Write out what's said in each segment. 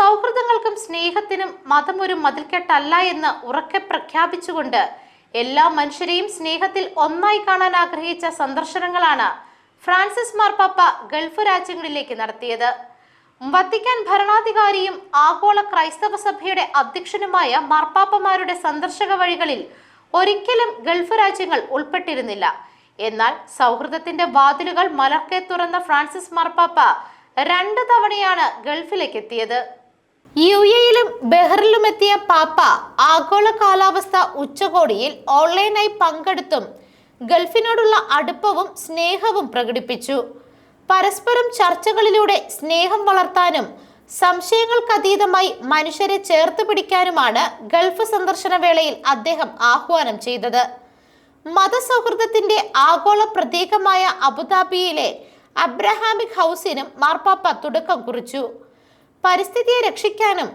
സൗഹൃദങ്ങൾക്കും സ്നേഹത്തിനും മതം ഒരു മതിൽക്കെട്ടല്ല എന്ന് ഉറക്കെ പ്രഖ്യാപിച്ചുകൊണ്ട് എല്ലാ മനുഷ്യരെയും സ്നേഹത്തിൽ ഒന്നായി കാണാൻ ആഗ്രഹിച്ച സന്ദർശനങ്ങളാണ് ഫ്രാൻസിസ് മാർപ്പാപ്പ ഗൾഫ് രാജ്യങ്ങളിലേക്ക് നടത്തിയത്. വത്തിക്കാൻ ഭരണാധികാരിയും ആഗോള ക്രൈസ്തവ സഭയുടെ അധ്യക്ഷനുമായ മാർപ്പാപ്പമാരുടെ സന്ദർശക വഴികളിൽ ഒരിക്കലും ഗൾഫ് രാജ്യങ്ങൾ ഉൾപ്പെട്ടിരുന്നില്ല. എന്നാൽ സൗഹൃദത്തിന്റെ വാതിലുകൾ മലർക്കെ തുറന്ന ഫ്രാൻസിസ് മാർപ്പാപ്പ രണ്ട് തവണയാണ് ഗൾഫിലേക്ക് എത്തിയത് യു എയിലും ബഹ്റിലും എത്തിയ പാപ്പ ആഗോള കാലാവസ്ഥ ഉച്ചകോടിയിൽ ഓൺലൈനായി പങ്കെടുത്തും ഗൾഫിനോടുള്ള അടുപ്പവും സ്നേഹവും പ്രകടിപ്പിച്ചു. പരസ്പരം ചർച്ചകളിലൂടെ സ്നേഹം വളർത്താനും സംശയങ്ങൾക്കതീതമായി മനുഷ്യരെ ചേർത്ത് പിടിക്കാനുമാണ് ഗൾഫ് സന്ദർശന വേളയിൽ അദ്ദേഹം ആഹ്വാനം ചെയ്തത്. മതസൗഹൃദത്തിന്റെ ആഗോള പ്രതീകമായ അബുദാബിയിലെ അബ്രഹാമിക് ഹൗസിനും മാർപ്പാപ്പ തുടക്കം കുറിച്ചു. പരിസ്ഥിതിയെ രക്ഷിക്കാനും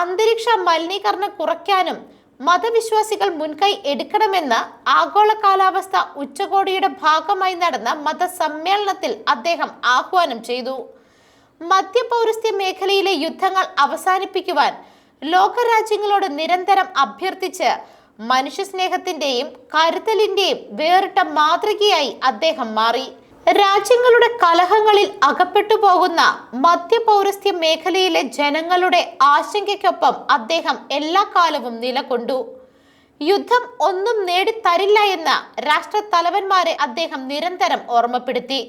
അന്തരീക്ഷ മലിനീകരണം കുറയ്ക്കാനും മതവിശ്വാസികൾ മുൻകൈ എടുക്കണമെന്ന് ആഗോള കാലാവസ്ഥ ഉച്ചകോടിയുടെ ഭാഗമായി നടന്ന മതസമ്മേളനത്തിൽ അദ്ദേഹം ആഹ്വാനം ചെയ്തു. മധ്യപൗരസ്ത്യ മേഖലയിലെ യുദ്ധങ്ങൾ അവസാനിപ്പിക്കുവാൻ ലോകരാജ്യങ്ങളോട് നിരന്തരം അഭ്യർത്ഥിച്ച് മനുഷ്യസ്നേഹത്തിന്റെയും കരുതലിന്റെയും വേറിട്ട മാതൃകയായി അദ്ദേഹം മാറി. രാജ്യങ്ങളുടെ കലഹങ്ങളിൽ അകപ്പെട്ടു പോകുന്ന മധ്യപൗരസ്ത്യ മേഖലയിലെ ജനങ്ങളുടെ ആശങ്കയ്ക്കൊപ്പം അദ്ദേഹം എല്ലാ കാലവും നിലകൊണ്ടു. യുദ്ധം ഒന്നും നേടിത്തരില്ല എന്ന രാഷ്ട്രത്തലവന്മാരെ അദ്ദേഹം നിരന്തരം ഓർമ്മപ്പെടുത്തി.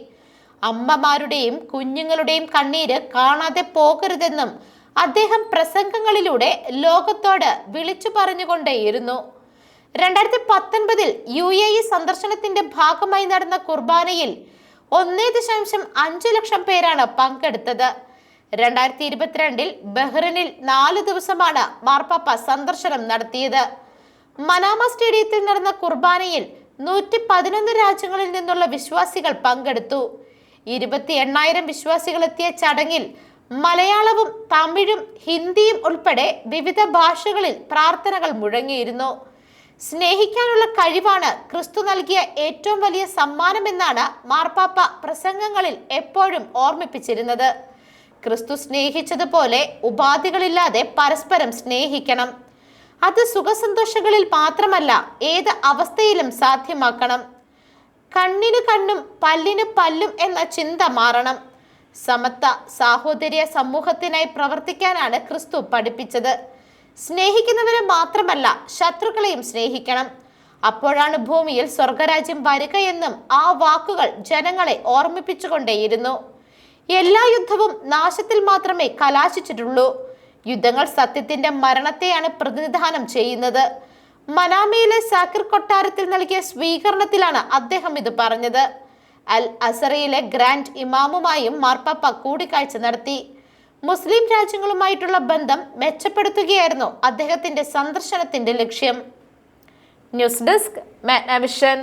അമ്മമാരുടെയും കുഞ്ഞുങ്ങളുടെയും കണ്ണീര് കാണാതെ പോകരുതെന്നും അദ്ദേഹം പ്രസംഗങ്ങളിലൂടെ ലോകത്തോട് വിളിച്ചു പറഞ്ഞുകൊണ്ടേയിരുന്നു. രണ്ടായിരത്തി പത്തൊൻപതിൽ യു എ ഇ സന്ദർശനത്തിന്റെ ഭാഗമായി നടന്ന കുർബാനയിൽ ഒന്നേ ദശാംശം അഞ്ചു ലക്ഷം പേരാണ് പങ്കെടുത്തത്. രണ്ടായിരത്തി ഇരുപത്തിരണ്ടിൽ ബഹ്റിനിൽ നാല് ദിവസമാണ് മാർപ്പാപ്പ സന്ദർശനം നടത്തിയത്. മനാമ സ്റ്റേഡിയത്തിൽ നടന്ന കുർബാനയിൽ നൂറ്റി പതിനൊന്ന് രാജ്യങ്ങളിൽ നിന്നുള്ള വിശ്വാസികൾ പങ്കെടുത്തു. ഇരുപത്തി എണ്ണായിരം വിശ്വാസികൾ എത്തിയ ചടങ്ങിൽ മലയാളവും തമിഴും ഹിന്ദിയും ഉൾപ്പെടെ വിവിധ ഭാഷകളിൽ പ്രാർത്ഥനകൾ മുഴങ്ങിയിരുന്നു. സ്നേഹിക്കാനുള്ള കഴിവാണ് ക്രിസ്തു നൽകിയ ഏറ്റവും വലിയ സമ്മാനമെന്നാണ് മാർപ്പാപ്പ പ്രസംഗങ്ങളിൽ എപ്പോഴും ഓർമ്മിപ്പിച്ചിരുന്നത്. ക്രിസ്തു സ്നേഹിച്ചതുപോലെ ഉപാധികളില്ലാതെ പരസ്പരം സ്നേഹിക്കണം. അത് സുഖസന്തോഷങ്ങളിൽ മാത്രമല്ല ഏത് അവസ്ഥയിലും സാധ്യമാക്കണം. കണ്ണിന് കണ്ണും പല്ലിന് പല്ലും എന്ന ചിന്ത മാറണം. സമത്വ സാഹോദര്യ സമൂഹത്തിനായി പ്രവർത്തിക്കാനാണ് ക്രിസ്തു പഠിപ്പിച്ചത്. സ്നേഹിക്കുന്നവരെ മാത്രമല്ല ശത്രുക്കളെയും സ്നേഹിക്കണം. അപ്പോഴാണ് ഭൂമിയിൽ സ്വർഗരാജ്യം വരിക എന്നും ആ വാക്കുകൾ ജനങ്ങളെ ഓർമ്മിപ്പിച്ചുകൊണ്ടേയിരുന്നു. എല്ലാ യുദ്ധവും നാശത്തിൽ മാത്രമേ കലാശിച്ചിട്ടുള്ളൂ. യുദ്ധങ്ങൾ സത്യത്തിന്റെ മരണത്തെയാണ് പ്രതിനിധാനം ചെയ്യുന്നത്. മനാമയിലെ സാക്കിർ കൊട്ടാരത്തിൽ നൽകിയ സ്വീകരണത്തിലാണ് അദ്ദേഹം ഇത് പറഞ്ഞത്. അൽ അസറയിലെ ഗ്രാൻഡ് ഇമാമുമായും മാർപ്പാപ്പ കൂടിക്കാഴ്ച നടത്തി. മുസ്ലിം രാജ്യങ്ങളുമായിട്ടുള്ള ബന്ധം മെച്ചപ്പെടുത്തുകയായിരുന്നു അദ്ദേഹത്തിന്റെ സന്ദർശനത്തിന്റെ ലക്ഷ്യം. News desk Magnavision.